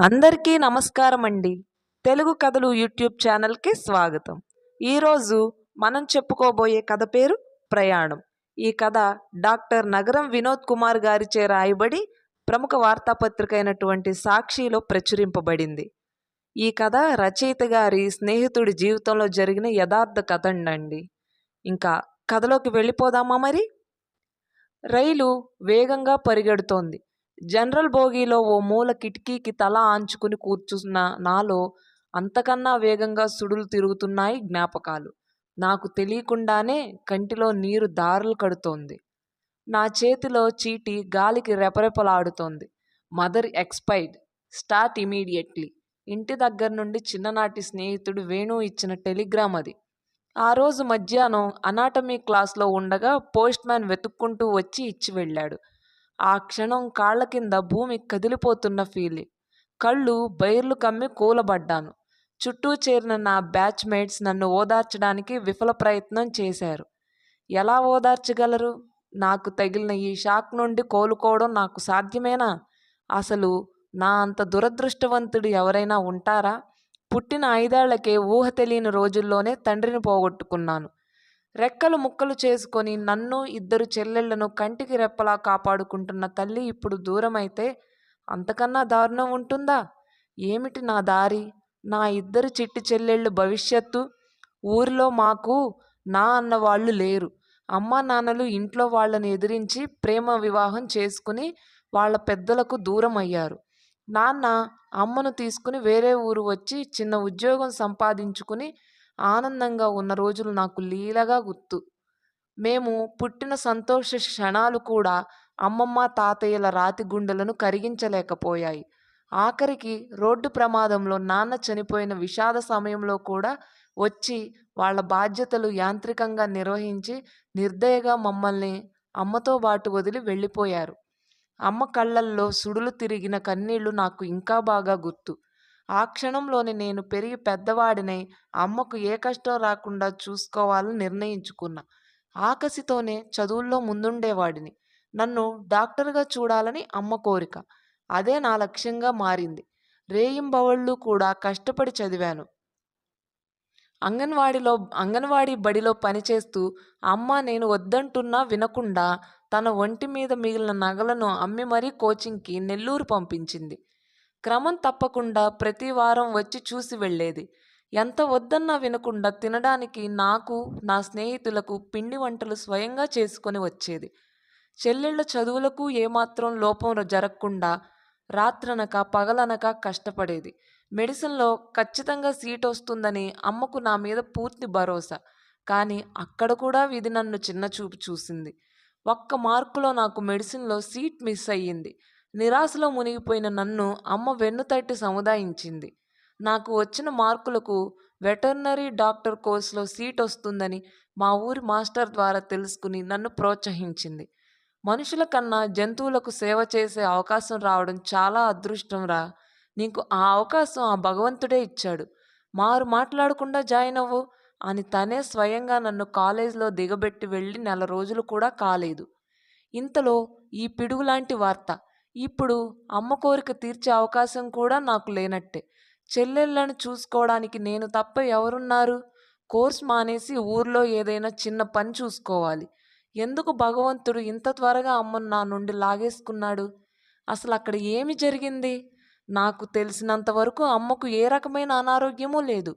అందరికీ నమస్కారం అండి తెలుగు కథలు యూట్యూబ్ ఛానల్కి స్వాగతం. ఈరోజు మనం చెప్పుకోబోయే కథ పేరు ప్రయాణం. ఈ కథ డాక్టర్ నగరం వినోద్ కుమార్ గారిచే రాయబడి ప్రముఖ వార్తాపత్రిక అయినటువంటి సాక్షిలో ప్రచురింపబడింది. ఈ కథ రచయిత గారి స్నేహితుడి జీవితంలో జరిగిన యథార్థ కథ అండి ఇంకా కథలోకి వెళ్ళిపోదామా మరి? రైలు వేగంగా పరిగెడుతోంది. జనరల్ బోగీలో ఓ మూల కిటికీకి తల ఆంచుకుని కూర్చున్న నాలో అంతకన్నా వేగంగా సుడులు తిరుగుతున్నాయి జ్ఞాపకాలు. నాకు తెలియకుండానే కంటిలో నీరు దారులు కడుతోంది. నా చేతిలో చీటి గాలికి రెపరెపలాడుతోంది. Mother expired. Start immediately. ఇంటి దగ్గర నుండి చిన్ననాటి స్నేహితుడు వేణు ఇచ్చిన టెలిగ్రామ్ అది. ఆ రోజు మధ్యాహ్నం అనాటమీ క్లాస్లో ఉండగా పోస్ట్ మ్యాన్ వెతుక్కుంటూ వచ్చి ఇచ్చి వెళ్ళాడు. ఆ క్షణం కాళ్ళ కింద భూమి కదిలిపోతున్న ఫీలింగ్ కళ్ళు బైర్లు కమ్మి కూలబడ్డాను. చుట్టూ చేరిన నా బ్యాచ్మేట్స్ నన్ను ఓదార్చడానికి విఫల ప్రయత్నం చేశారు. ఎలా ఓదార్చగలరు? నాకు తగిలిన ఈ షాక్ నుండి కోలుకోవడం నాకు సాధ్యమేనా? అసలు నా అంత దురదృష్టవంతుడు ఎవరైనా ఉంటారా? పుట్టిన ఐదేళ్ళకే ఊహ తెలియని రోజుల్లోనే తండ్రిని పోగొట్టుకున్నాను. రెక్కలు ముక్కలు చేసుకొని నన్ను ఇద్దరు చెల్లెళ్ళను కంటికి రెప్పలా కాపాడుకుంటున్న తల్లి ఇప్పుడు దూరమైతే అంతకన్నా దారుణం ఉంటుందా? ఏమిటి నా దారి? నా ఇద్దరు చిట్టి చెల్లెళ్ళు భవిష్యత్తు? ఊరిలో మాకు నా అన్న వాళ్ళు లేరు. అమ్మా నాన్నలు ఇంట్లో వాళ్ళని ఎదిరించి ప్రేమ వివాహం చేసుకుని వాళ్ళ పెద్దలకు దూరం అయ్యారు. నాన్న అమ్మను తీసుకుని వేరే ఊరు వచ్చి చిన్న ఉద్యోగం సంపాదించుకుని ఆనందంగా ఉన్న రోజులు నాకు లీలగా గుర్తు. మేము పుట్టిన సంతోష క్షణాలు కూడా అమ్మమ్మ తాతయ్యల రాతి గుండెలను కరిగించలేకపోయాయి. ఆఖరికి రోడ్డు ప్రమాదంలో నాన్న చనిపోయిన విషాద సమయంలో కూడా వచ్చి వాళ్ళ బాధ్యతలు యాంత్రికంగా నిర్వహించి నిర్దయగా మమ్మల్ని అమ్మతో బాటు వదిలి వెళ్ళిపోయారు. అమ్మ కళ్ళల్లో సుడులు తిరిగిన కన్నీళ్ళు నాకు ఇంకా బాగా గుర్తు. ఆ క్షణంలోనే నేను పెరిగి పెద్దవాడినై అమ్మకు ఏ కష్టం రాకుండా చూసుకోవాలని నిర్ణయించుకున్నా. ఆకసితోనే చదువుల్లో ముందుండేవాడిని. నన్ను డాక్టర్గా చూడాలని అమ్మ కోరిక. అదే నా లక్ష్యంగా మారింది. రేయింబవళ్ళు కూడా కష్టపడి చదివాను. అంగన్వాడిలో అంగన్వాడీ బడిలో పనిచేస్తూ అమ్మ నేను వద్దంటున్నా వినకుండా తన ఒంటి మీద మిగిలిన నగలను అమ్మి మరీ కోచింగ్కి నెల్లూరు పంపించింది. క్రమం తప్పకుండా ప్రతి వారం వచ్చి చూసి వెళ్ళేది. ఎంత వద్దన్నా వినకుండా తినడానికి నాకు నా స్నేహితులకు పిండి వంటలు స్వయంగా చేసుకొని వచ్చేది. చెల్లెళ్ళ చదువులకు ఏమాత్రం లోపం జరగకుండా రాత్రనక పగలనక కష్టపడేది. మెడిసిన్లో ఖచ్చితంగా సీట్ వస్తుందని అమ్మకు నా మీద పూర్తి భరోసా. కానీ అక్కడ కూడా విధి నన్ను చిన్నచూపు చూసింది. ఒక్క మార్కులో నాకు మెడిసిన్లో సీట్ మిస్ అయ్యింది. నిరాశలో మునిగిపోయిన నన్ను అమ్మ వెన్నుతట్టి సముదాయించింది. నాకు వచ్చిన మార్కులకు వెటర్నరీ డాక్టర్ కోర్సులో సీట్ వస్తుందని మా ఊరి మాస్టర్ ద్వారా తెలుసుకుని నన్ను ప్రోత్సహించింది. మనుషుల కన్నా జంతువులకు సేవ చేసే అవకాశం రావడం చాలా అదృష్టం రా. నీకు ఆ అవకాశం ఆ భగవంతుడే ఇచ్చాడు. మారు మాట్లాడకుండా జాయిన్ అవ్వు అని తనే స్వయంగా నన్ను కాలేజీలో దిగబెట్టి వెళ్ళి నెల రోజులు కూడా కాలేదు. ఇంతలో ఈ పిడుగులాంటి వార్త ఇప్పుడు అమ్మ కోరిక తీర్చే అవకాశం కూడా నాకు లేనట్టే. చెల్లెళ్ళను చూసుకోవడానికి నేను తప్ప ఎవరున్నారు? కోర్స్ మానేసి ఊర్లో ఏదైనా చిన్న పని చూసుకోవాలి. ఎందుకు భగవంతుడు ఇంత త్వరగా అమ్మను నా నుండి లాగేసుకున్నాడు? అసలు అక్కడ ఏమి జరిగింది? నాకు తెలిసినంత వరకు అమ్మకు ఏ రకమైన అనారోగ్యమూ లేదు.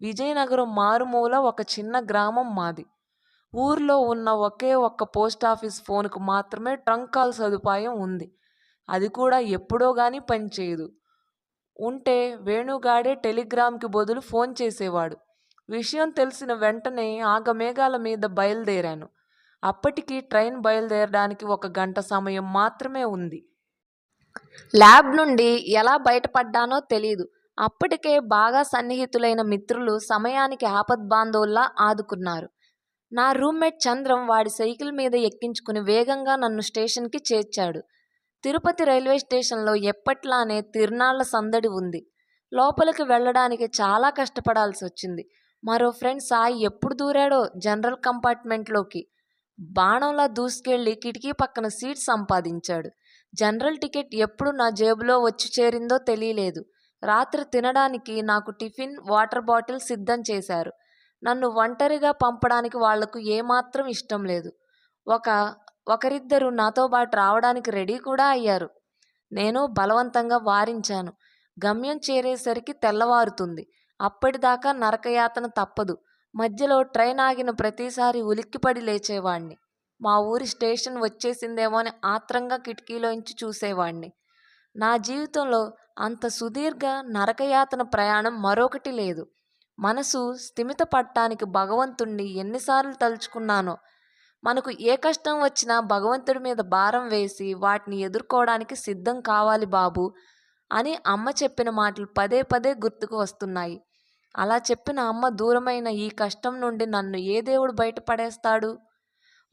విజయనగరం మారుమూల ఒక చిన్న గ్రామం మాది. ఊర్లో ఉన్న ఒకే ఒక్క పోస్ట్ ఆఫీస్ ఫోన్కు మాత్రమే ట్రంక్ కాల్ సదుపాయం ఉంది. అది కూడా ఎప్పుడో కానీ పనిచేయదు ఉంటే వేణుగాడే టెలిగ్రామ్కి బదులు ఫోన్ చేసేవాడు. విషయం తెలిసిన వెంటనే ఆగమేఘాల మీద బయలుదేరాను. అప్పటికి ట్రైన్ బయలుదేరడానికి ఒక గంట సమయం మాత్రమే ఉంది. ల్యాబ్ నుండి ఎలా బయటపడ్డానో తెలీదు. అప్పటికే బాగా సన్నిహితులైన మిత్రులు సమయానికి ఆపద్బాంధవుల్లా ఆదుకున్నారు. నా రూమ్మేట్ చంద్రం వాడి సైకిల్ మీద ఎక్కించుకుని వేగంగా నన్ను స్టేషన్కి చేర్చాడు. తిరుపతి రైల్వే స్టేషన్లో ఎప్పట్లానే తిరునాళ్ళ సందడి ఉంది. లోపలికి వెళ్ళడానికి చాలా కష్టపడాల్సి వచ్చింది. మరో ఫ్రెండ్ సాయి ఎప్పుడు దూరాడో జనరల్ కంపార్ట్మెంట్లోకి. బాణంలా దూసుకెళ్ళి కిటికీ పక్కన సీట్ సంపాదించాడు. జనరల్ టికెట్ ఎప్పుడు నా జేబులో వచ్చి చేరిందో తెలియలేదు. రాత్రి తినడానికి నాకు టిఫిన్ వాటర్ బాటిల్ సిద్ధం చేశారు. నన్ను ఒంటరిగా పంపడానికి వాళ్ళకు ఏమాత్రం ఇష్టం లేదు. ఒక ఒకరిద్దరు నాతో పాటు రావడానికి రెడీ కూడా అయ్యారు. నేను బలవంతంగా వారించాను. గమ్యం చేరేసరికి తెల్లవారుతుంది. అప్పటిదాకా నరకయాతన తప్పదు. మధ్యలో ట్రైన్ ఆగిన ప్రతిసారి ఉలిక్కిపడి లేచేవాణ్ణి. మా ఊరి స్టేషన్ వచ్చేసిందేమో అని ఆత్రంగా కిటికీలోంచి చూసేవాణ్ణి. నా జీవితంలో అంత సుదీర్ఘ నరకయాతన ప్రయాణం మరొకటి లేదు. మనసు స్థిమిత పట్టానికి భగవంతుణ్ణి ఎన్నిసార్లు తలుచుకున్నానో మనకు ఏ కష్టం వచ్చినా భగవంతుడి మీద భారం వేసి వాటిని ఎదుర్కోవడానికి సిద్ధం కావాలి బాబు అని అమ్మ చెప్పిన మాటలు పదే పదే గుర్తుకు వస్తున్నాయి. అలా చెప్పిన అమ్మ దూరమైన ఈ కష్టం నుండి నన్ను ఏ దేవుడు బయటపడేస్తాడు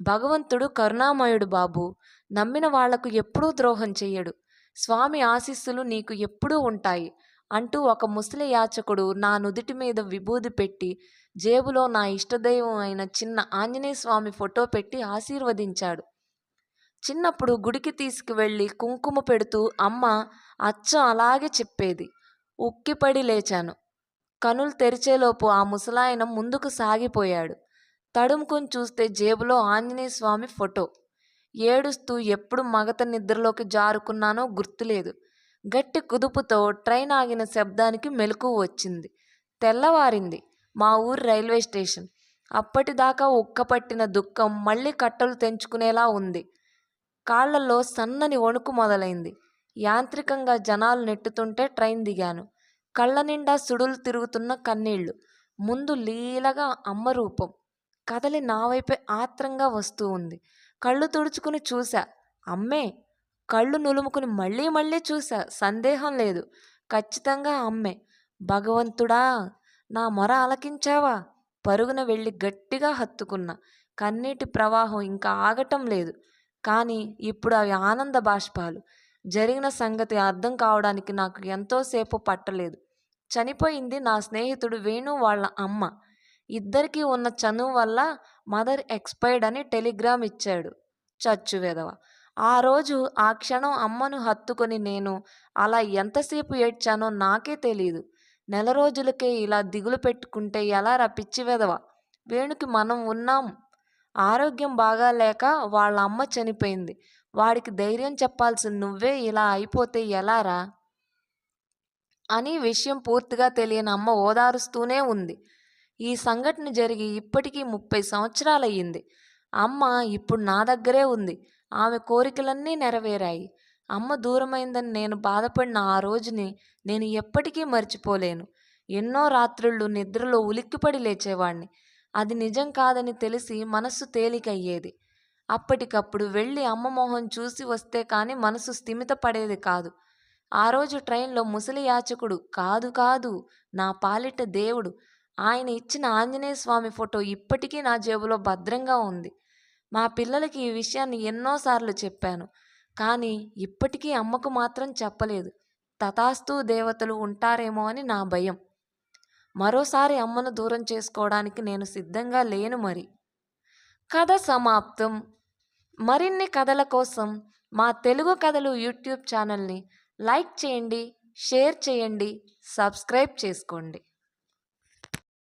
భగవంతుడు కరుణామయుడు బాబు. నమ్మిన వాళ్ళకు ఎప్పుడూ ద్రోహం చెయ్యడు. స్వామి ఆశీస్సులు నీకు ఎప్పుడూ ఉంటాయి. అంటూ ఒక ముసలి యాచకుడు నా నుదిటి మీద విభూది పెట్టి జేబులో నా ఇష్టదైవం అయిన చిన్న ఆంజనేయ స్వామి ఫోటో పెట్టి ఆశీర్వదించాడు. చిన్నప్పుడు గుడికి తీసుకువెళ్ళి కుంకుమ పెడుతూ అమ్మ అచ్చం అలాగే చెప్పేది. ఉక్కిపడి లేచాను. కనులు తెరిచేలోపు ఆ ముసలాయన ముందుకు సాగిపోయాడు. తడుముకొని చూస్తే జేబులో ఆంజనేయ స్వామి ఫోటో. ఏడుస్తూ ఎప్పుడు మగత నిద్రలోకి జారుకున్నానో గుర్తులేదు. గట్టి కుదుపుతో ట్రైన్ ఆగిన శబ్దానికి మెలకు వచ్చింది. తెల్లవారింది. మా ఊరు రైల్వే స్టేషన్. అప్పటిదాకా ఉక్కపట్టిన దుఃఖం మళ్ళీ కట్టలు తెంచుకునేలా ఉంది. కాళ్ళలో సన్నని వణుకు మొదలైంది. యాంత్రికంగా జనాలు నెట్టుతుంటే ట్రైన్ దిగాను. కళ్ళ నిండా సుడులు తిరుగుతున్న కన్నీళ్ళు. ముందు లీలగా అమ్మ రూపం కదలి నా వైపే ఆత్రంగా వస్తూ ఉంది. కళ్ళు తుడుచుకుని చూశా. అమ్మే! కళ్ళు నులుముకుని మళ్ళీ మళ్ళీ చూశా. సందేహం లేదు. ఖచ్చితంగా అమ్మే. భగవంతుడా నా మొర ఆలకించావా? పరుగున వెళ్ళి గట్టిగా హత్తుకున్నా. కన్నీటి ప్రవాహం ఇంకా ఆగటం లేదు. కానీ ఇప్పుడు అవి ఆనంద బాష్పాలు. జరిగిన సంగతి అర్థం కావడానికి నాకు ఎంతోసేపు పట్టలేదు. చనిపోయింది నా స్నేహితుడు వేణు వాళ్ళ అమ్మ. ఇద్దరికీ ఉన్న చనువు వల్ల మదర్ ఎక్స్పైర్డ్ అని టెలిగ్రామ్ ఇచ్చాడు. చచ్చు వెధవ. ఆ రోజు ఆ క్షణం అమ్మను హత్తుకొని నేను అలా ఎంతసేపు ఏడ్చానో నాకే తెలీదు. నెల రోజులకే ఇలా దిగులు పెట్టుకుంటే ఎలా రా పిచ్చి వెధవ? వేణుకి మనం ఉన్నాం. ఆరోగ్యం బాగాలేక వాళ్ళ అమ్మ చనిపోయింది. వాడికి ధైర్యం చెప్పాల్సిన నువ్వే ఇలా అయిపోతే ఎలారా అని విషయం పూర్తిగా తెలియని అమ్మ ఓదారుస్తూనే ఉంది. ఈ సంఘటన జరిగి ఇప్పటికీ ముప్పై సంవత్సరాలయ్యింది. అమ్మ ఇప్పుడు నా దగ్గరే ఉంది. ఆమె కోరికలన్నీ నెరవేరాయి. అమ్మ దూరమైందని నేను బాధపడిన ఆ రోజుని నేను ఎప్పటికీ మర్చిపోలేను. ఎన్నో రాత్రుళ్ళు నిద్రలో ఉలిక్కిపడి లేచేవాణ్ణి. అది నిజం కాదని తెలిసి మనస్సు తేలికయ్యేది. అప్పటికప్పుడు వెళ్ళి అమ్మ మొహం చూసి వస్తే కానీ మనసు స్థిమిత పడేది కాదు. ఆ రోజు ట్రైన్లో ముసలి యాచకుడు కాదు కాదు నా పాలిట దేవుడు. ఆయన ఇచ్చిన ఆంజనేయ స్వామి ఫోటో ఇప్పటికీ నా జేబులో భద్రంగా ఉంది. మా పిల్లలకి ఈ విషయాన్ని ఎన్నోసార్లు చెప్పాను. కానీ ఇప్పటికీ అమ్మకు మాత్రం చెప్పలేదు. తథాస్తు దేవతలు ఉంటారేమో అని నా భయం. మరోసారి అమ్మను దూరం చేసుకోవడానికి నేను సిద్ధంగా లేను మరి. కథ సమాప్తం. మరిన్ని కథల కోసం మా తెలుగు కథలు యూట్యూబ్ ఛానల్ని లైక్ చేయండి షేర్ చేయండి సబ్స్క్రైబ్ చేసుకోండి.